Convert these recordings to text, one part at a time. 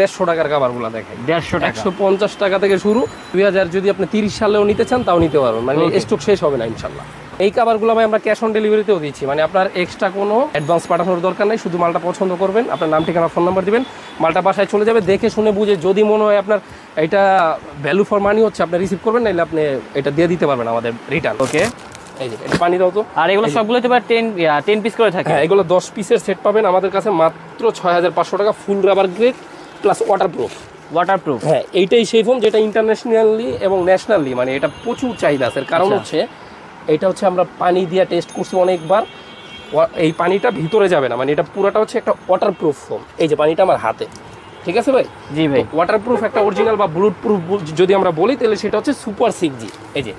দেড়শো টাকার কাভারগুলো দেখেন দেড়শো একশো পঞ্চাশ টাকা থেকে শুরু। দুই হাজার যদি আপনি তিরিশ সালেও নিতে চান তাও নিতে পারবেন। মানে. স্টক শেষ হবে না ইনশাল্লাহ। এই কাভারগুলো ভাই আমরা ক্যাশ অন ডেলিভারিতেও দিচ্ছি। মানে আপনার এক্সট্রা কোনো অ্যাডভান্স পাঠানোর দরকার নেই শুধু মালটা পছন্দ করবেন আপনার নাম ঠিকানা ফোন নাম্বার দিবেন মালটা বাসায় চলে যাবে দেখে শুনে বুঝে যদি মনে হয় আপনার এটা ভ্যালু ফর মানি হচ্ছে আপনি রিসিভ করবেন নাহলে আপনি এটা দিয়ে দিতে পারবেন আমাদের রিটার্ন ওকে পানি দাও তো। আর এগুলো সবগুলোতে এবার টেন টেন পিস করে থাকে? হ্যাঁ এগুলো দশ পিসের সেট পাবেন। আমাদের কাছে মাত্র ছয় হাজার পাঁচশো টাকা full rubber grade plus waterproof waterproof হ্যাঁ এইটাই সেই ফোন যেটা ইন্টারন্যাশনালি এবং ন্যাশনালি মানে এটা প্রচুর চাহিদা আছে। কারণ আচ্ছা। হচ্ছে এটা হচ্ছে আমরা পানি দিয়ে টেস্ট করছি অনেকবার। এই পানিটা ভিতরে যাবে না মানে এটা পুরোটা হচ্ছে একটা ওয়াটার প্রুফ ফোন এই যে পানিটা আমার হাতে। ঠিক আছে ভাই? জি ভাই। ওয়াটারপ্রুফ একটা অরিজিনাল বা ব্লুট প্রুফ যদি আমরা বলি তাহলে সেটা হচ্ছে সুপার সিক্স জি এই যে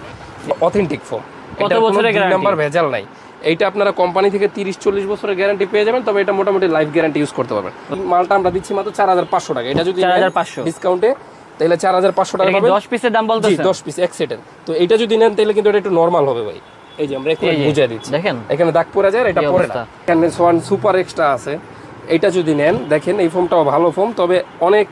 অথেন্টিক ফোন কত বছরের? নাম্বার ভেজাল নাই। এইটা আপনারা কোম্পানি থেকে তিরিশ চল্লিশ বছরের গ্যারান্টি পেয়ে যাবেন তবে এটা মোটামুটি লাইফ গ্যারান্টি ইউজ করতে পারবেন। মালটা আমরা দিচ্ছি মাত্র চার হাজার পাঁচশো টাকা। এটা যদি 4,500 ডিসকাউন্টে তাহলে চার হাজার পাঁচশো টাকা পাবেন। দশ পিসের দাম জি বলতেছে দশ পিস এক সেটের তো এটা যদি নেন তাহলে কিন্তু এটা একটু নর্মাল হবে ভাই। এই যে আমরা একটু বুঝিয়ে দিচ্ছি। দেখেন। এখানে দাগ পড়ে যায় এটা পড়ে অবস্থা? না। এখানে সোয়ান সুপার এক্সট্রা আছে। এটা যদি নেন দেখেন এই ফোনটাও ভালো ফোন তবে অনেক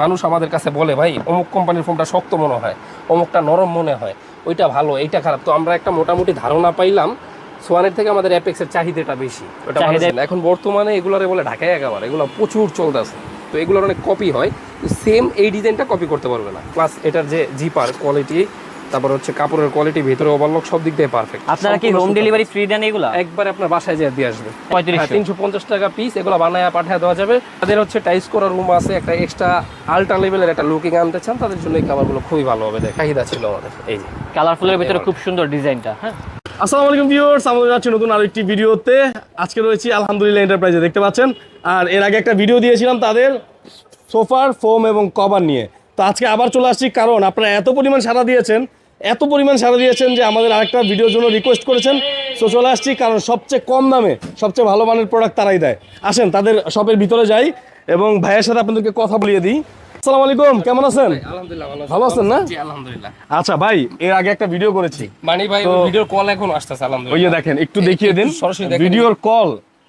মানুষ আমাদের কাছে বলে ভাই অমুক কোম্পানির ফোনটা শক্ত মনে হয় অমুকটা নরম মনে হয় ওইটা ভালো এইটা খারাপ। তো আমরা একটা মোটামুটি ধারণা পাইলাম সোয়ানের থেকে আমাদের অ্যাপেক্সের চাহিদাটা বেশি। ওটা। এখন বর্তমানে এগুলোরে বলে ঢাকায় একেবারে এগুলো প্রচুর চলতেছে। তো এগুলোর অনেক কপি হয়। সেম এই ডিজাইনটা কপি করতে পারবে না। প্লাস এটার যে জিপার কোয়ালিটি তারপর হচ্ছে কাপড়ের কোয়ালিটি ভিতরে ওভারলক সব দিক দিয়ে পারফেক্ট আপনারা কি হোম ডেলিভারি ফ্রি দেন এগুলা? একবার আপনার বাসায় যেয়ে দিয়ে আসবে। পঁয়ত্রিশশো। তিনশো পঞ্চাশ টাকা পিস এগুলো বানায় পাঠিয়ে দেওয়া যাবে। তাদের হচ্ছে টাইস করার রুম আছে একটা এক্সট্রা আল্ট্রা লেভেলের একটা লুকিং আনতে চান তাদের জন্য এই খাবারগুলো খুবই ভালো হবে। দেখ চাহিদা ছিল আমাদের। এই যে। কালারফুলের ভিতরে খুব সুন্দর ডিজাইনটা হ্যাঁ? আসসালামু আলাইকুম ভিউয়ার্স আমাদের যাচ্ছি নতুন আরেকটি ভিডিওতে। আজকে রয়েছি আলহামদুলিল্লাহ এন্টারপ্রাইজে দেখতে পাচ্ছেন? আর এর আগে একটা ভিডিও দিয়েছিলাম তাদের সোফার ফোম এবং কভার নিয়ে। তো আজকে আবার চলে আসছি, কারণ আপনারা এত পরিমাণ সাড়া দিয়েছেন, এত পরিমাণ সাড়া দিয়েছেন যে আমাদের আরেকটা ভিডিওর জন্য রিকোয়েস্ট করেছেন। তো চলে আসছি, কারণ সবচেয়ে কম দামে, সবচেয়ে ভালো মানের প্রোডাক্ট তারাই দেয়। আসেন, তাদের শপের ভিতরে যাই এবং ভাইয়ের সাথে আপনাদেরকে কথা বলিয়ে দিই। আসসালামু আলাইকুম কেমন আছেন? আলহামদুলিল্লাহ ভালো আছেন না? জি আলহামদুলিল্লাহ। আচ্ছা ভাই এর আগে একটা ভিডিও করেছি। মানে ভাই ভিডিওর কল এখন আসতেছে ওই যে দেখেন একটু দেখিয়ে দিন। ভিডিওর কল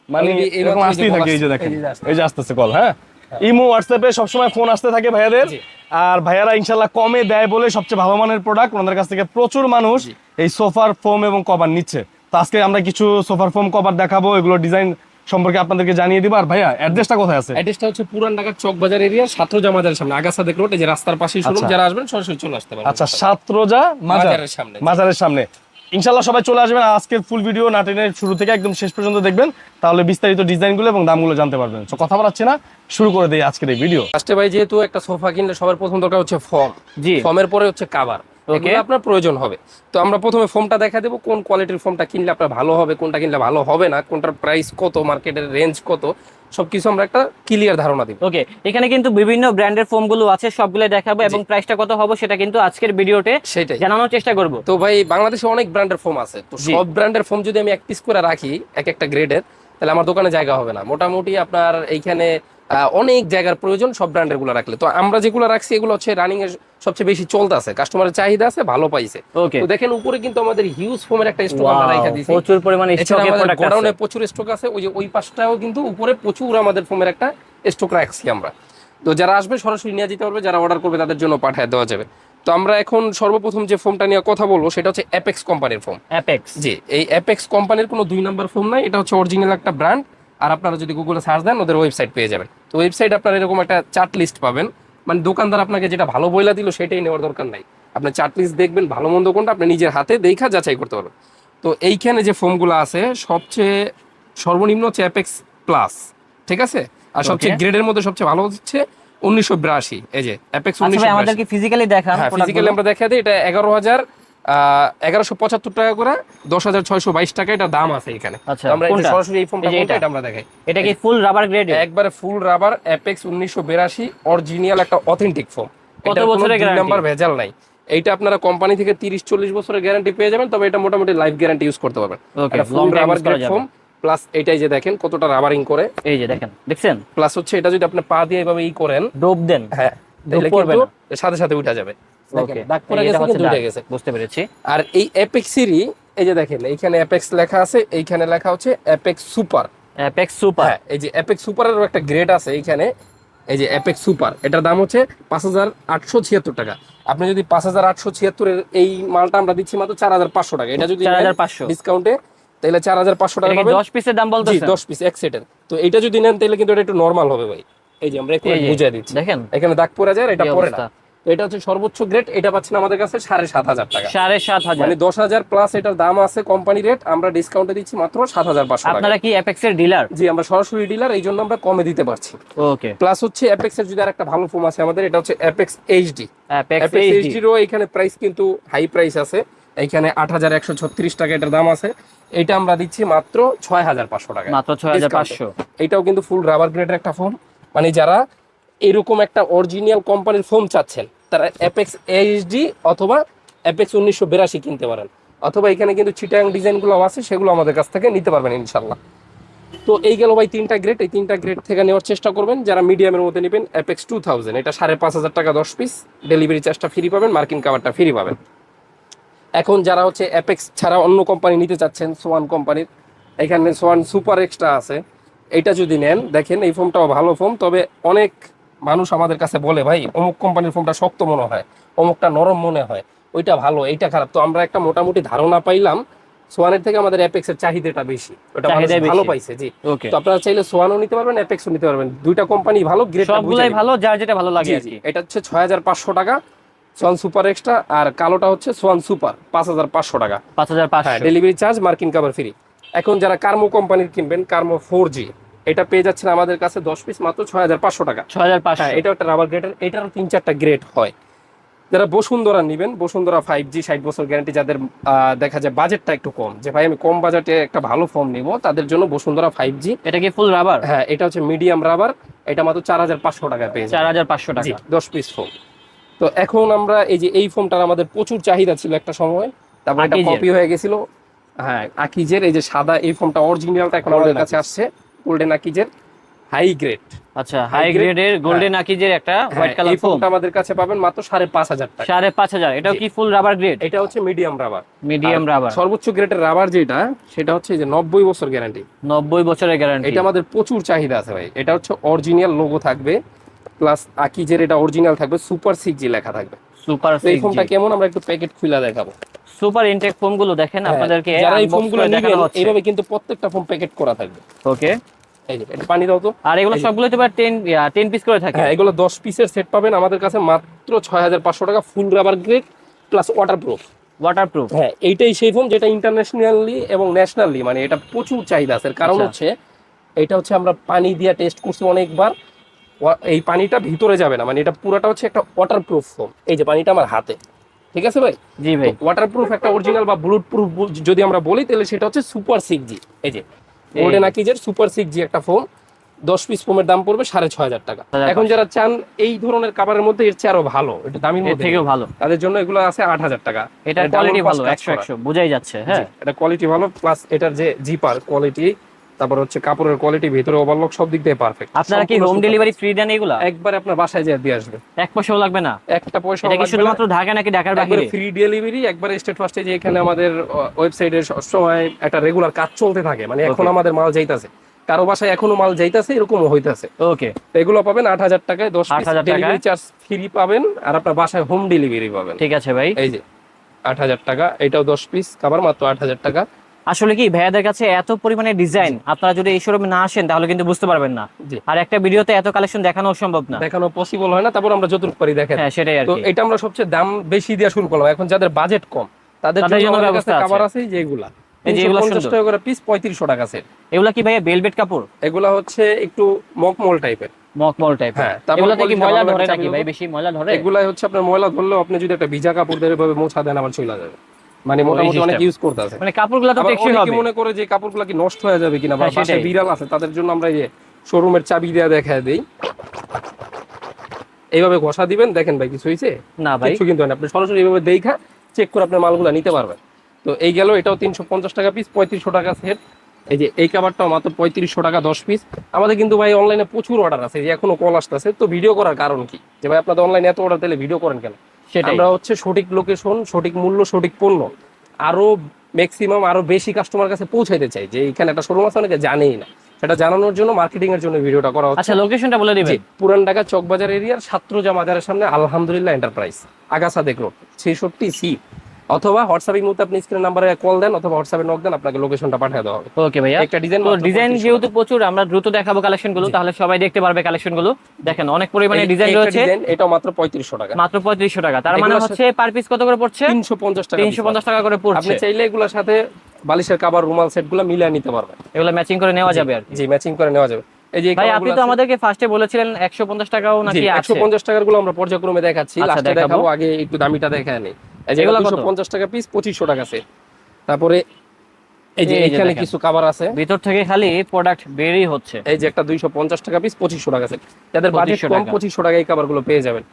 মানে এরকম আসতেই থাকে এই যে দেখেন। এই যে আসতেছে কল হ্যাঁ? ইমো হোয়াটসঅ্যাপে সবসময় ফোন আসতে থাকে ভাইয়াদের। আর ভাইয়ারা ইনশাল্লাহ কমে দেয় বলে সবচেয়ে ভালো মানের প্রোডাক্ট ওনাদের কাছ থেকে প্রচুর মানুষ এই সোফার ফোম এবং কভার নিচ্ছে। তো আজকে আমরা কিছু সোফার ফোম কভার দেখাবো এগুলো ডিজাইন সম্পর্কে আপনাদেরকে জানিয়ে দিব। আর ভাইয়া অ্যাড্রেসটা কোথায় আছে? অ্যাড্রেসটা হচ্ছে পুরান ঢাকার চক বাজার এরিয়া সাতরোজা মাজারের সামনে আগাসা দেখ রোড এই যে রাস্তার পাশেই শোরুম আচ্ছা। যারা আসবেন সরাসরি চলে আসতে পারবেন। আচ্ছা সাত রোজা মাজারের সামনে। মাজারের সামনে। ইনশাল্লাহ সবাই চলে আসবেন। আজকের ফুল ভিডিও নাটেনের শুরু থেকে একদম শেষ পর্যন্ত দেখবেন। তাহলে বিস্তারিত ডিজাইনগুলো এবং দামগুলো জানতে পারবেন। তো কথা বলাচ্ছি না। শুরু করে দেই আজকের এই ভিডিও ফার্স্টে ভাই যেহেতু একটা সোফা কিনলে সবার প্রথম দরকার হচ্ছে ফর্ম জি। ফর্মের পরে হচ্ছে কাভার ওকে আপনার প্রয়োজন হবে। তো আমরা প্রথমে ফর্মটা দেখা দেবো কোন কোয়ালিটির ফর্মটা কিনলে আপনার ভালো হবে কোনটা কিনলে ভালো হবে না কোনটার প্রাইস কত মার্কেটের রেঞ্জ কত সবকিছু আমরা একটা ক্লিয়ার ধারণা দিব। ওকে এখানে কিন্তু বিভিন্ন ব্র্যান্ডের ফোমগুলো আছে সবগুলো দেখাবো এবং প্রাইসটা কত হবে সেটা কিন্তু আজকের ভিডিওতে সেটাই। জানানোর চেষ্টা করব। তো ভাই বাংলাদেশে অনেক ব্র্যান্ডের ফোম আছে। তো সব ব্র্যান্ডের ফোম যদি আমি এক পিস করে রাখি এক একটা গ্রেডের তাহলে আমার দোকানে জায়গা হবে না। মোটামুটি আপনার এইখানে অনেক জায়গার প্রয়োজন সব ব্র্যান্ডেরগুলো রাখলে। তো আমরা যেগুলো রাখছি এগুলো হচ্ছে রানিং এর সবচেয়ে বেশি চলতে আছে কাস্টমারের চাহিদা আছে ভালো পাইছে। তো দেখেন উপরে কিন্তু আমাদের হিউজ ফোমের একটা স্টক আমরা রাখা দিয়েছি। প্রচুর পরিমাণে স্টকে আমাদের গোডাউনে প্রচুর স্টক আছে ওই যে ওই পাশটাও কিন্তু উপরে প্রচুর আমাদের ফোমের একটা স্টক রাখছি আমরা। তো যারা আসবে সরাসরি নিয়ে যেতে পারবে যারা অর্ডার করবে তাদের জন্য পাঠিয়ে দেওয়া যাবে। তো আমরা এখন সর্বপ্রথম যে ফোমটা নিয়ে কথা বলব সেটা হচ্ছে অ্যাপেক্স কোম্পানির ফোম অ্যাপেক্স জি এই অ্যাপেক্স কোম্পানির কোনো দুই নাম্বার ফোন নাই এটা হচ্ছে অরিজিনাল একটা ব্র্যান্ড আর আপনারা যদি গুগলে সার্চ দেন ওদের ওয়েবসাইট পেয়ে যাবেন। তো ওয়েবসাইট আপনারা এরকম একটা চার্ট লিস্ট পাবেন। মানে দোকানদার আপনাকে যেটা ভালো বইলা দিল সেটাই নেওয়ার দরকার নাই। আপনি চার্ট লিস্ট দেখবেন ভালো মন্দ কোনটা আপনি নিজের হাতে দেখা যাচাই করতে পারবেন। তো এইখানে যে ফোমগুলো আছে সবচেয়ে সর্বনিম্ন হচ্ছে অ্যাপেক্স প্লাস ঠিক আছে? আর সবচেয়ে গ্রেডের মধ্যে সবচেয়ে ভালো হচ্ছে উনিশশো বিরাশি। এই যে অ্যাপেক্স আচ্ছা উনিশশো আমাদেরকে ফিজিক্যালি হ্যাঁ ফিজিক্যালি আমরা দেখা দিই এটা এগারো হাজার এগারোশো পঁচাত্তর টাকা করে দশ হাজার ছয়শো বাইশ টাকা এটা দাম আছে এখানে। আচ্ছা, আমরা সরাসরি এই ফোনটা এই যে কোনটা এটা? এটা আমরা দেখাই। এটা কি ফুল রাবার গ্রেড একবারে ফুল রাবার অ্যাপেক্স উনিশশো বিরাশি অরিজিনাল একটা অথেন্টিক ফোন কত বছরের নাম্বার ভেজাল নাই। এইটা আপনারা কোম্পানি থেকে তিরিশ চল্লিশ বছরের গ্যারান্টি পেয়ে যাবেন তবে এটা মোটামুটি লাইফ গ্যারান্টি ইউজ করতে পারবেন। Full rubber grade foam plus এটাই যে দেখেন কতটা রাবারিং করে। এই যে দেখেন দেখছেন? প্লাস হচ্ছে এটা যদি আপনি পা দিয়ে এভাবে ই করেন ডোপ দেন হ্যাঁ সাথে সাথে উঠা যাবে। বুঝতে পেরেছি। আর এই অ্যাপেক্সেরই এই যে দেখেন এইখানে অ্যাপেক্স লেখা আছে এইখানে লেখা হচ্ছে অ্যাপেক্স সুপার অ্যাপেক্স সুপার এই যে অ্যাপেক্স সুপারেরও একটা গ্রেড আছে এইখানে। এই যে অ্যাপেক্স সুপার এটার দাম হচ্ছে পাঁচ হাজার আটশো ছিয়াত্তর টাকা। আপনি যদি পাঁচ হাজার আটশো ছিয়াত্তরের এই মালটা আমরা দিচ্ছি মাত্র চার হাজার পাঁচশো টাকা। এটা যদি চার হাজার পাঁচশো। ডিসকাউন্টে তাহলে চার হাজার পাঁচশো টাকা পাবেন। দশ পিসের দাম জি বলতেছেন দশ পিস এক সেটের তো এটা যদি নেন তাহলে কিন্তু এটা একটু নর্মাল হবে ভাই। এই যে আমরা একটু বুঝিয়ে দিচ্ছি। দেখেন। এখানে দাগ পড়ে যায় এটা পড়ে না। তো এটা হচ্ছে সর্বোচ্চ গ্রেড এটা পাচ্ছেন আমাদের কাছে সাড়ে সাত হাজার টাকা। সাড়ে সাত হাজার। মানে দশ হাজার প্লাস এটার দাম আছে কোম্পানি রেট আমরা ডিসকাউন্টে দিচ্ছি মাত্র সাত হাজার পাঁচশো আপনারা কি অ্যাপেক্স এর ডিলার জি আমরা সরাসরি ডিলার এই জন্য আমরা কমে দিতে পারছি। ওকে প্লাস হচ্ছে অ্যাপেক্স এর যদি আর একটা ভালো ফোন আছে আমাদের এটা হচ্ছে apex HD apex apex HD এইচডিরও এখানে প্রাইস কিন্তু হাই প্রাইস আছে। এখানে আট হাজার একশো ছত্রিশ টাকা এটার দাম আছে। এটা আমরা দিচ্ছি মাত্র ছয় হাজার পাঁচশো টাকা মাত্র ছয় হাজার পাঁচশো। এটাও কিন্তু ফুল রাবার গ্রেডের একটা ফোন মানে যারা এরকম একটা অরিজিনাল কোম্পানির ফোন চাচ্ছেন, তারা অ্যাপেক্স এইচডি অথবা অ্যাপেক্স উনিশশো বিরাশি কিনতে পারেন। অথবা এখানে কিন্তু চিটাং ডিজাইনগুলো আছে, সেগুলো আমাদের কাছ থেকে নিতে পারবেন ইনশাল্লাহ। তো এই গেল ভাই তিনটা গ্রেড এই তিনটা গ্রেড থেকে নেওয়ার চেষ্টা করবেন। যারা মিডিয়ামের মধ্যে নেবেন অ্যাপেক্স টু থাউজেন্ড এটা সাড়ে পাঁচ হাজার টাকা দশ পিস ডেলিভারি চার্জটা ফ্রি পাবেন মার্কিন কাভারটা ফ্রি পাবেন। এখন যারা হচ্ছে অ্যাপেক্স ছাড়া অন্য কোম্পানি নিতে চাচ্ছেন সোয়ান কোম্পানির এখানে সোয়ান সুপার এক্সট্রা আছে। এটা যদি নেন, দেখেন এই ফোনটাও ভালো ফোন তবে অনেক মানুষ আমাদের কাছে বলে ভাই অমুক কোম্পানির ফোনটা শক্ত মনে হয় অমুকটা নরম মনে হয় ওইটা ভালো এইটা খারাপ। তো আমরা একটা মোটামুটি ধারণা পাইলাম সোয়ানের থেকে আমাদের অ্যাপেক্সের চাহিদাটা বেশি ওটা মানুষ ভালো পাইছে জি। তো আপনারা চাইলে সোয়ানও নিতে পারবেন অ্যাপেক্সও নিতে পারবেন দুইটা কোম্পানি ভালো গ্রেড সবগুলাই ভালো যার যেটা ভালো লাগে আর কি। এটা হচ্ছে ছয় হাজার পাঁচশো টাকা সোয়ান সুপার এক্সট্রা আর কালোটা হচ্ছে সোয়ান সুপার পাঁচ হাজার পাঁচশো টাকা। পাঁচ হাজার হ্যাঁ পাঁচশো ডেলিভারি চার্জ মার্কিন কাভার ফ্রি এখন যারা কার্মো কোম্পানির কিনবেন কার্মো ফোর জি এটা পেয়ে যাচ্ছেন আমাদের কাছে দশ পিস মাত্র ছয় হাজার পাঁচশো টাকা। ছয় হাজার পাঁচশো। হ্যাঁ এটা একটা রাবার গ্রেডের এটারও তিন চারটা গ্রেড হয়। যারা বসুন্ধরা নেবেন বসুন্ধরা ফাইভ জি ষাট বছর গ্যারান্টি যাদের দেখা যায় বাজেটটা একটু কম যে ভাই আমি কম বাজেটে একটা ভালো ফোন নিব তাদের জন্য বসুন্ধরা ফাইভ জি এটা কি ফুল রাবার হ্যাঁ এটা হচ্ছে মিডিয়াম রাবার এটা মাত্র চার হাজার পাঁচশো টাকা পেয়ে চার হাজার পাঁচশো টাকা। দশ পিস ফোন তো এখন আমরা এই যে এই ফোনটার আমাদের প্রচুর চাহিদা ছিল একটা সময় তারপর এটা কপি হয়ে গেছিল। হ্যাঁ আকিজের এই যে সাদা এই ফোনটা অরিজিনালটা এখন আমাদের কাছে আসছে। গোল্ডেন আকিজের হাই গ্রেড আচ্ছা হাই গ্রেডের গোল্ডেন আকিজের একটা হোয়াইট কালার ফোন ফোনটা আমাদের কাছে পাবেন মাত্র সাড়ে পাঁচ হাজার টাকা। সাড়ে পাঁচ হাজার। এটাও কি ফুল রাবার গ্রেড এটা হচ্ছে মিডিয়াম রাবার মিডিয়াম রাবার সর্বোচ্চ গ্রেডের রাবার যেটা সেটা হচ্ছে এই যে নব্বই বছর গ্যারান্টি নব্বই বছরের গ্যারান্টি এটা আমাদের প্রচুর চাহিদা আছে ভাই। এটা হচ্ছে অরিজিনাল লোগো থাকবে প্লাস আকিজের এটা অরিজিনাল থাকবে সুপার সিক্স জি লেখা থাকবে। সুপার তো এই ফোনটা কেমন? আমরা একটু প্যাকেট খুলে দেখাবো। সুপার ইনটেক ফোনগুলো দেখেন হ্যাঁ, আপনাদেরকে যারা এই unbox নেবেন এইভাবে কিন্তু প্রত্যেকটা ফোন প্যাকেট করা থাকবে। ওকে এই যে এটা পানি দাও তো। আর এগুলো সবগুলো তো পিস করে থাকে। হ্যাঁ এগুলো দশ পিসের সেট পাবেন। আমাদের কাছে মাত্র ছয় হাজার পাঁচশো টাকা full rubber grade plus waterproof waterproof হ্যাঁ এইটাই সেই ফোন যেটা ইন্টারন্যাশনালি এবং ন্যাশনালি মানে এটা প্রচুর চাহিদা আছে। কারণ আচ্ছা। হচ্ছে এটা হচ্ছে আমরা পানি দিয়ে টেস্ট করছি অনেকবার। এই পানিটা ভিতরে যাবে না মানে এটা পুরোটা হচ্ছে একটা ওয়াটার প্রুফ ফোন এই যে পানিটা আমার হাতে। ঠিক আছে ভাই? জি ভাই। ওয়াটার প্রুফ একটা অরিজিনাল বা বুলেট প্রুফ যদি আমরা বলি তাহলে সেটা হচ্ছে সুপার সিক্স জি এই যে গোল্ডেন আকিজের সুপার সিক্স জি একটা ফোন দশ পিস ফোমের দাম পড়বে সাড়ে ছয় হাজার টাকা। এখন যারা চান এই ধরনের কাভারের মধ্যে এর চেয়ে আরও ভালো এটা দামের মধ্যে থেকেও ভালো। তাদের জন্য এগুলো আছে আট হাজার টাকা। এটা কোয়ালিটি ভালো একশো একশো বোঝাই যাচ্ছে হ্যাঁ। এটা কোয়ালিটি ভালো প্লাস এটার যে জিপার কোয়ালিটি তারপর হচ্ছে কাপড়ের কোয়ালিটি ভিতরে ওভারলক সব দিক দিয়ে পারফেক্ট আপনারা কি হোম ডেলিভারি ফ্রি দেন এগুলা? একবার আপনার বাসায় যেয়ে দিয়ে আসবে। এক পয়সাও লাগবে না? একটা পয়সা এটা কি শুধুমাত্র ঢাকা নাকি ঢাকার বাহিরে ফ্রি ডেলিভারি একবার স্টেট ফার্স্টে যে এখানে আমাদের ওয়েবসাইটে সবসময় একটা রেগুলার কাজ চলতে থাকে। মানে এখন আমাদের মাল যাইতাছে। কারও বাসায় এখনও মাল যাইতাছে এরকমও হইতাছে। ওকে তো এগুলো পাবেন আট হাজার টাকায় দশ 8,000 টাকায়। ডেলিভারি চার্জ ফ্রি পাবেন আর আপনার বাসায় হোম ডেলিভারি পাবেন। ঠিক আছে ভাই। এই যে আট হাজার টাকা এটাও দশ পিস খাবার মাত্র আট হাজার টাকা। আসলে কি ভাইয়াদের কাছে এত পরিমাণে ডিজাইন আপনারা যদি এই শোরুমে না আসেন তাহলে কিন্তু বুঝতে পারবেন না। আর একটা ভিডিওতে এত কালেকশন দেখানো সম্ভব না। দেখানো পসিবল হয় না তারপর আমরা যতটুকু পারি দেখেন। হ্যাঁ সেটাই আর তো এটা আমরা সবচেয়ে দাম বেশি দিয়ে শুরু করলাম। এখন যাদের বাজেট কম তাদের জন্য আমাদের কাছে ব্যবস্থা আছে। খাবার আছে যে এগুলা। এই যে এগুলো 350 টাকা করে পিস পঁয়ত্রিশশো টাকা সেট এগুলা কি ভাইয়া বেলভেট কাপড়? এগুলা হচ্ছে একটু মকমল টাইপের মকমল টাইপ হ্যাঁ, এগুলাতে কি ময়লা ধরে নাকি ভাই? বেশি ময়লা ধরে? এগুলাই হচ্ছে আপনার ময়লা ধরলেও আপনি যদি একটা ভিজা কাপড় দিয়ে মোছা দেন আবার চলে যাবে। মানে মোটামুটি অনেক ইউজ করতে আছে মানে কাপড়গুলো তো টেকসই হবে। মনে করে যে কাপড়গুলো কি নষ্ট হয়ে যাবে কিনা বা হ্যাঁ, বাসায় বিড়াল আছে তাদের জন্য আমরা এই শোরুমের চাবি দেওয়া দেখা দেই। এইভাবে ঘষা দিবেন দেখেন ভাই কিছু না ভাই। কিছু কিন্তু না। আপনি সরাসরি এইভাবে দেখা চেক করে আপনার মালগুলো নিতে পারবেন। তো এই গেল এটাও তিনশো পঞ্চাশ টাকা পিস পঁয়ত্রিশশো টাকা সেট এই যে এই কাবারটাও মাত্র পঁয়ত্রিশশো টাকা দশ পিস আমাদের কিন্তু ভাই অনলাইনে প্রচুর অর্ডার আছে যে এখনও কল আসতেছে। তো ভিডিও করার কারণ কি? যে ভাই আপনাদের অনলাইনে এত অর্ডার দিলে ভিডিও করেন কেন? আমরা হচ্ছে সঠিক লোকেশন সঠিক মূল্য সঠিক পণ্য আরও ম্যাক্সিমাম আরও বেশি কাস্টমার কাছে পৌঁছাইতে চাই। যে এখানে একটা শোরুম আছে অনেকে জানেই না। সেটা জানানোর জন্য মার্কেটিং এর জন্য ভিডিওটা করা হচ্ছে। আচ্ছা লোকেশনটা বলে দিবেন। পুরান ঢাকা চকবাজার এরিয়ার ছাত্রজা বাজারের সামনে আলহামদুলিল্লাহ এন্টারপ্রাইজ আগাসা দেখ রোড ছেষট্টি সি অথবা হোয়াটসঅ্যাপের মধ্যে আপনি স্ক্রিন নাম্বারে কল দেন অথবা হোয়াটসঅ্যাপে নক দেন আপনাকে লোকেশনটা পাঠিয়ে দেওয়া হবে। ওকে ভাইয়া। একটা ডিজাইন তো ডিজাইন যেহেতু প্রচুর আমরা দ্রুত দেখাবো কালেকশনগুলো তাহলে সবাই দেখতে পারবে কালেকশনগুলো। দেখেন অনেক পরিমাণে ডিজাইন রয়েছে। এটাও মাত্র পঁয়ত্রিশশো টাকা। মাত্র পঁয়ত্রিশশো টাকা। তার মানে হচ্ছে পার পিস কত করে পড়ছে? তিনশো পঞ্চাশ টাকা তিনশো পঞ্চাশ টাকা করে পড়ছে। আপনি চাইলে এগুলোর সাথে বালিশের কাবার রুমাল সেটগুলো মিলিয়ে নিতে পারবেন। এগুলো ম্যাচিং করে নেওয়া যাবে আর। জি ম্যাচিং করে নেওয়া যাবে। এই যে ভাই আপনি তো আমাদেরকে ফার্স্টে বলেছিলেন টাকাও নাকি টাকারগুলো আমরা পর্যায়ক্রমে দেখাচ্ছি। আচ্ছা, লাস্টে দেখাবো। দেখাবো আগে একটু দামিটা দেখায় নেই এই এগুলো পঞ্চাশ টাকা পিস টাকা সেট তারপরে এই যে এখানে কিছু আছে। ভিতর থেকে খালি প্রোডাক্ট হচ্ছে। এই যে একটা দুইশো পঞ্চাশ টাকা পিস টাকা সেট যাদের বাজেট কম টাকা। টাকা গুলো পেয়ে যাবেন।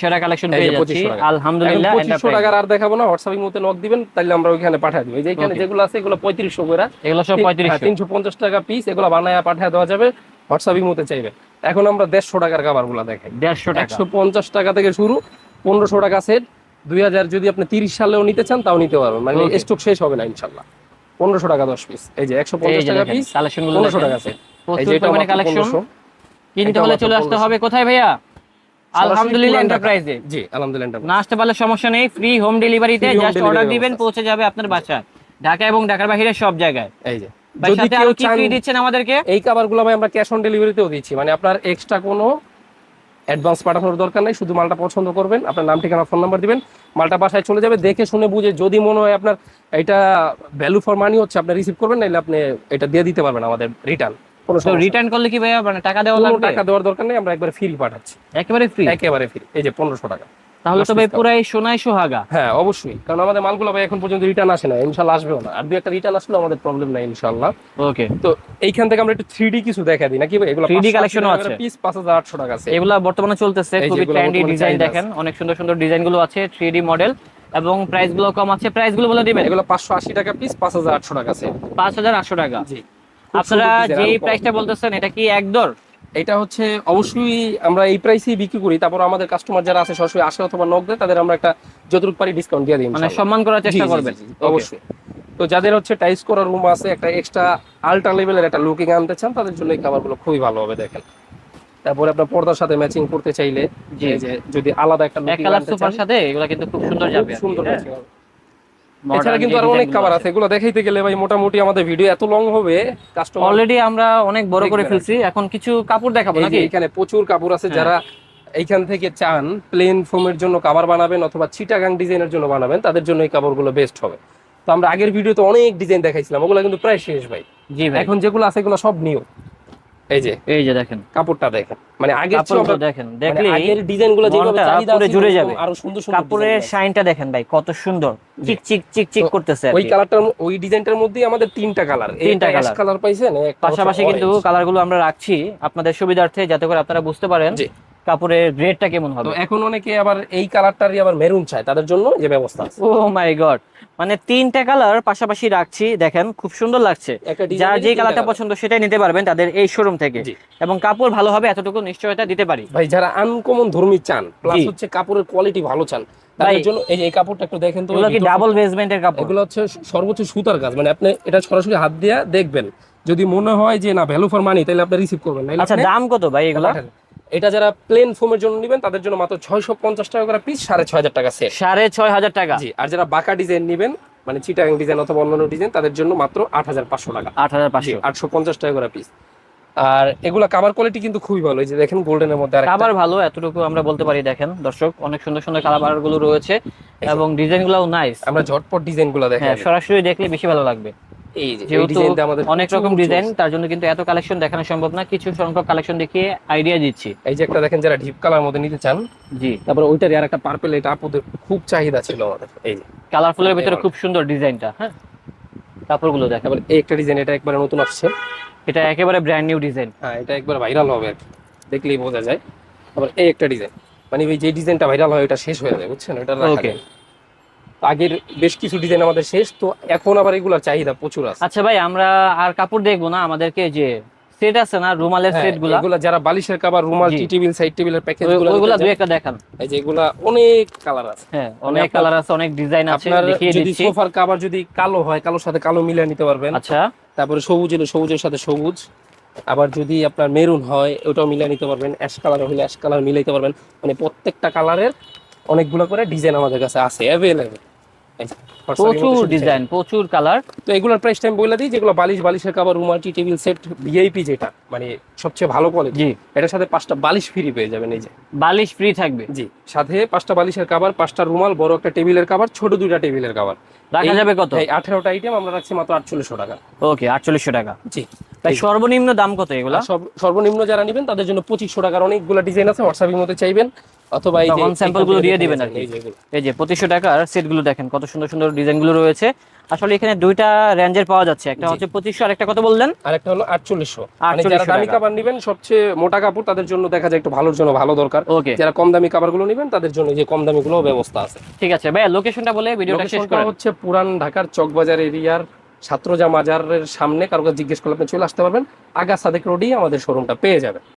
সেরা কালেকশন পেয়ে যাচ্ছি। আলহামদুলিল্লাহ। টাকার আর দেখাবো না মধ্যে নক দিবেন তাহলে আমরা ওইখানে পাঠিয়ে দিব। এই যে এখানে যেগুলো আছে এগুলো পঁয়ত্রিশশো করে। এগুলো সব পঁয়ত্রিশশো। তিনশো পঞ্চাশ টাকা পিস এগুলো বানায় পাঠিয়ে দেওয়া যাবে। হোয়াটসঅ্যাপের মধ্যে চাইবে। এখন আমরা দেড়শো টাকার কাবারগুলা দেখাই। দেড়শো টাকা। একশো পঞ্চাশ টাকা থেকে শুরু পনেরোশো টাকা সেট দুই হাজার যদি আপনি তিরিশ সালেও নিতে চান তাও নিতে পারবেন। মানে স্টক শেষ হবে না ইনশাল্লাহ। পনেরোশো টাকা দশ পিস এই যে একশো পঞ্চাশ টাকা পিস কালেকশন পনেরোশো টাকা সেট এই যে এটা কালেকশন কিনতে হলে চলে আসতে হবে। কোথায় ভাইয়া? আলহামদুলিল্লাহ এন্টারপ্রাইজে জি আলহামদুলিল্লাহ না আসতে পারলে সমস্যা নেই। ফ্রি হোম ডেলিভারিতে জাস্ট অর্ডার দিবেন। পৌঁছে যাবে আপনার বাসায় ঢাকা এবং ঢাকার বাইরে সব জায়গায়। এই যে। ভাই সাথে কেউ কি ফ্রি দিচ্ছেন আমাদেরকে? এই ভাই আমরা ক্যাশ অন ডেলিভারিতেও দিচ্ছি। মানে আপনার এক্সট্রা কোনো অ্যাডভান্স পাঠানোর দরকার নেই শুধু মালটা পছন্দ করবেন আপনার নাম ঠিকানা ফোন নাম্বার দিবেন মালটা বাসায় চলে যাবে দেখে শুনে বুঝে যদি মনে হয় আপনার এটা ভ্যালু ফর মানি হচ্ছে আপনি রিসিভ করবেন নাহলে আপনি এটা দিয়ে দিতে পারবেন আমাদের রিটার্ন রিটার্ন করলে কি ভাইয়া মানে টাকা দেওয়া টাকা দেওয়ার দরকার নেই আমরা একবারে ফ্রি পাঠাচ্ছি। একেবারে ফ্রি একেবারে ফ্রি এই যে পনেরোশো টাকা। তাহলে তো ভাই পুরাই সোনাই সোহাগা। হ্যাঁ অবশ্যই। কারণ আমাদের মালগুলো ভাই এখন পর্যন্ত রিটার্ন আসে না ইনশাল্লাহ আসবেও না। আর দু একটা রিটার্ন আসলেও আমাদের প্রবলেম নাই ইনশাল্লাহ। ওকে তো এইখান থেকে আমরা একটু থ্রি কিছু দেখা দিই। নাকি এগুলো 3D collection ও আছে। পিস পাঁচ হাজার আটশো টাকা আছে। এগুলা বর্তমানে চলতেছে খুবই ট্রেন্ডি ডিজাইন দেখেন। অনেক সুন্দর সুন্দর ডিজাইনগুলো আছে থ্রি মডেল এবং প্রাইসগুলো কম আছে। প্রাইসগুলো বলে দিবেন? এগুলো পাঁচশো আশি টাকা পিস পাঁচ হাজার আটশো টাকা আছে। পাঁচ হাজার আটশো টাকা। জি। আপনারা যেই প্রাইসটা বলতেছেন এটা কি একদর এটা হচ্ছে অবশ্যই আমরা এই প্রাইসেই বিক্রি করি তারপর আমাদের কাস্টমার যারা আছে সরাসরি আসে অথবা নক দেয় তাদের আমরা একটা যতটুকু পারি ডিসকাউন্ট দিয়ে দিই মানে সম্মান করার চেষ্টা করবেন? অবশ্যই। তো যাদের হচ্ছে টাইস করার রুম আছে একটা এক্সট্রা আল্ট্রা লেভেলের একটা লুকিং আনতে চান তাদের জন্য এই খাবারগুলো খুবই ভালো হবে দেখেন। তারপরে আপনার পর্দার সাথে ম্যাচিং করতে চাইলে যে যদি আলাদা একটা কালার আনতে চান, সাথে এগুলো কিন্তু খুব সুন্দর যাবে সুন্দর matching হবে। এছাড়া কিন্তু আরও অনেকগুলো আছে। এগুলো দেখাইতে গেলে ভাই মোটামুটি আমাদের ভিডিও এত লং হবে কাস্টমার অলরেডি আমরা অনেক বড় করে ফেলছি। এখন কিছু কাপড় দেখাবো নাকি? এখানে প্রচুর কাপড় আছে হ্যাঁ। যারা এইখান থেকে চান প্লেন ফোমের জন্য কাভার বানাবেন অথবা চিটাগাং ডিজাইনের জন্য বানাবেন তাদের জন্য এই কাপড়গুলো বেস্ট হবে। তো আমরা আগের ভিডিওতে অনেক ডিজাইন দেখাইছিলাম ওগুলো কিন্তু প্রায় শেষ ভাই। জি ভাই। এখন যেগুলো আছে এগুলো সব নিউ এই যে এই যে দেখেন। কাপড়টা দেখেন। মানে আগের কাপড়টা দেখেন মানে দেখলে আগের ডিজাইনগুলো যেভাবে চাহিদা জুড়ে যাবে। আরও সুন্দর সুন্দর কাপড়ের শাইনটা দেখেন ভাই কত সুন্দর। চিক চিক চিক চিক করতেছে ওই। কালারটার ওই ডিজাইনটার মধ্যেই আমাদের তিনটা কালার। তিনটা কালার। কালার পাইছেন পাশাপাশি কিন্তু কালার কালারগুলো আমরা রাখছি আপনাদের সুবিধার্থে যাতে করে আপনারা বুঝতে পারেন। কাপড়ের গ্রেডটা কেমন হবে? এখন অনেকে আবার এই কালারটারই আবার মেরুন চায় তাদের জন্য যে ব্যবস্থা আছে। ও মাই গড মানে তিনটা কালার পাশাপাশি রাখছি দেখেন খুব সুন্দর লাগছে। যার যে কালারটা পছন্দ সেটাই নিতে পারবেন তাদের এই শোরুম থেকে। এবং কাপড় ভালো হবে এতটুকু নিশ্চয়তা দিতে পারি। ভাই যারা আনকমন ধর্মী চান প্লাস হচ্ছে কাপড়ের কোয়ালিটি ভালো চান তাদের জন্য এই এই কাপড়টা একটু দেখেন তো এগুলো কি ডাবল থেকে- বেসমেন্টের কাপড়? এগুলো হচ্ছে সর্বোচ্চ সুতার কাজ মানে আপনি এটা সরাসরি হাত দিয়ে দেখবেন। যদি মনে হয় যে না ভ্যালু ফর মানি তাহলে আপনি রিসিভ করবেন আচ্ছা দাম কত ভাই এগুলো। এটা যারা প্লেন ফোমের জন্য নেবেন তাদের জন্য মাত্র ছয়শো পঞ্চাশ টাকা করে পিস সাড়ে ছয় হাজার টাকা সেট সাড়ে ছয় হাজার টাকা। জি আর যারা বাঁকা ডিজাইন নেবেন মানে চিটাগাং ডিজাইন অথবা অন্যান্য ডিজাইন তাদের জন্য মাত্র আট হাজার পাঁচশো টাকা। আট হাজার পাঁচশো। আটশো পঞ্চাশ টাকা করে পিস আর এগুলা কাভার কোয়ালিটি কিন্তু খুবই ভালো। এই যে দেখেন গোল্ডেনের মধ্যে কাবার ভালো এতটুকু আমরা বলতে পারি দেখেন দর্শক অনেক সুন্দর সুন্দর কালারগুলো রয়েছে এবং ডিজাইন গুলাও নাইস আমরা ঝটপট ডিজাইনগুলো দেখেন হ্যাঁ সরাসরি দেখলে বেশি ভালো লাগবে। এই যেহেতু অনেক রকম ডিজাইন তার জন্য কিন্তু এত কালেকশন দেখানো সম্ভব না কিছু সংখ্যক কালেকশন দেখিয়ে আইডিয়া দিচ্ছি। এই যে একটা দেখেন যারা ডিপ কালার মধ্যে নিতে চান জি। তারপরে ওইটারই আর একটা পার্পল এটা আপুদের খুব চাহিদা ছিল আমাদের এই যে। কালারফুলের ভিতরে খুব সুন্দর ডিজাইনটা হ্যাঁ? কাপড়গুলো দেখেন। তারপরে এই একটা ডিজাইন এটা একবারে নতুন আসছে। এটা একেবারে ব্র্যান্ড নিউ ডিজাইন হ্যাঁ এটা একবার ভাইরাল হবে আর দেখলেই বোঝা যায়। তারপর এই একটা ডিজাইন মানে যে ডিজাইনটা ভাইরাল হয় এটা শেষ হয়ে যায় বুঝছেন? রাখা। তো আগের বেশ কিছু ডিজাইন আমাদের শেষ তো এখন আবার এগুলোর চাহিদা প্রচুর আছে। আচ্ছা ভাই আমরা আর কাপড় দেখব না আমাদেরকে যে সেট আছে না রুমালের হ্যাঁ, সেটগুলা এগুলা যারা বালিশের কাবার রুমাল টি টেবিল সাইড টেবিলের প্যাকেজগুলো ওইগুলা নিতে দুই একটা দেখান। এই যে এগুলা অনেক কালার আছে। হ্যাঁ অনেক কালার আছে অনেক ডিজাইন আছে দেখিয়ে যদি দিচ্ছি। সোফার কাভার যদি কালো হয় কালোর সাথে কালো মিলিয়ে নিতে পারবেন। আচ্ছা। তারপরে সবুজ এলো সবুজের সাথে সবুজ। আবার যদি আপনার মেরুন হয় ওটাও মিলিয়ে নিতে পারবেন। অ্যাশ কালার হলে অ্যাশ কালার মিলাইতে পারবেন। মানে প্রত্যেকটা কালারের অনেকগুলো করে ডিজাইন আমাদের কাছে আছে অ্যাভেলেবেল প্রচুর ডিজাইন প্রচুর কালার তো এগুলোর প্রাইস টাইম বলে দিই যেগুলো বালিশ বালিশের কাবার রুমাল টি টেবিল সেট ভিআইপি যেটা মানে সবচেয়ে ভালো কোয়ালিটি জি। এটার সাথে পাঁচটা বালিশ ফ্রি পেয়ে যাবেন এই যে। বালিশ ফ্রি থাকবে। জি সাথে পাঁচটা বালিশের কাবার পাঁচটা রুমাল বড় একটা টেবিলের কাবার ছোট দুইটা টেবিলের কাবার রাখা যাবে কত? এই আঠেরোটা আইটেম আমরা রাখছি মাত্র আটচল্লিশশো টাকা। ওকে আটচল্লিশশো টাকা। জি। তাই সর্বনিম্ন দাম কত এগুলা? সর্বনিম্ন যারা নেবেন তাদের জন্য পঁচিশশো টাকার অনেকগুলো ডিজাইন আছে হোয়াটসঅ্যাপের মধ্যে চাইবেন অথবা এই যে তখনগুলো দিয়ে দিবেন আর এই যে পঁচিশশো টাকার সেটগুলো দেখেন কত সুন্দর সুন্দর ডিজাইনগুলো রয়েছে। আসলে এখানে দুইটা রেঞ্জের পাওয়া যাচ্ছে একটা হচ্ছে পঁচিশশো আর একটা কত বললেন? আর একটা হলো আটচল্লিশশো। মানে 4800 যারা দামি। কাবার নেবেন সবচেয়ে মোটা কাপড় তাদের জন্য দেখা যায় একটু ভালোর জন্য ভালো দরকার। ওকে। যারা কম দামি কাপড়গুলো নেবেন তাদের জন্য যে কম দামি গুলো ব্যবস্থা আছে। ঠিক আছে ভাই লোকেশনটা বলে ভিডিওটা শেষ করেন। হচ্ছে পুরান ঢাকার চকবাজার এরিয়ার ছাত্রজা মাজারের সামনে কারও কাছে জিজ্ঞেস করলে আপনি চলে আসতে পারবেন। আগা সাদেক রোডেই আমাদের শোরুমটা পেয়ে যাবেন।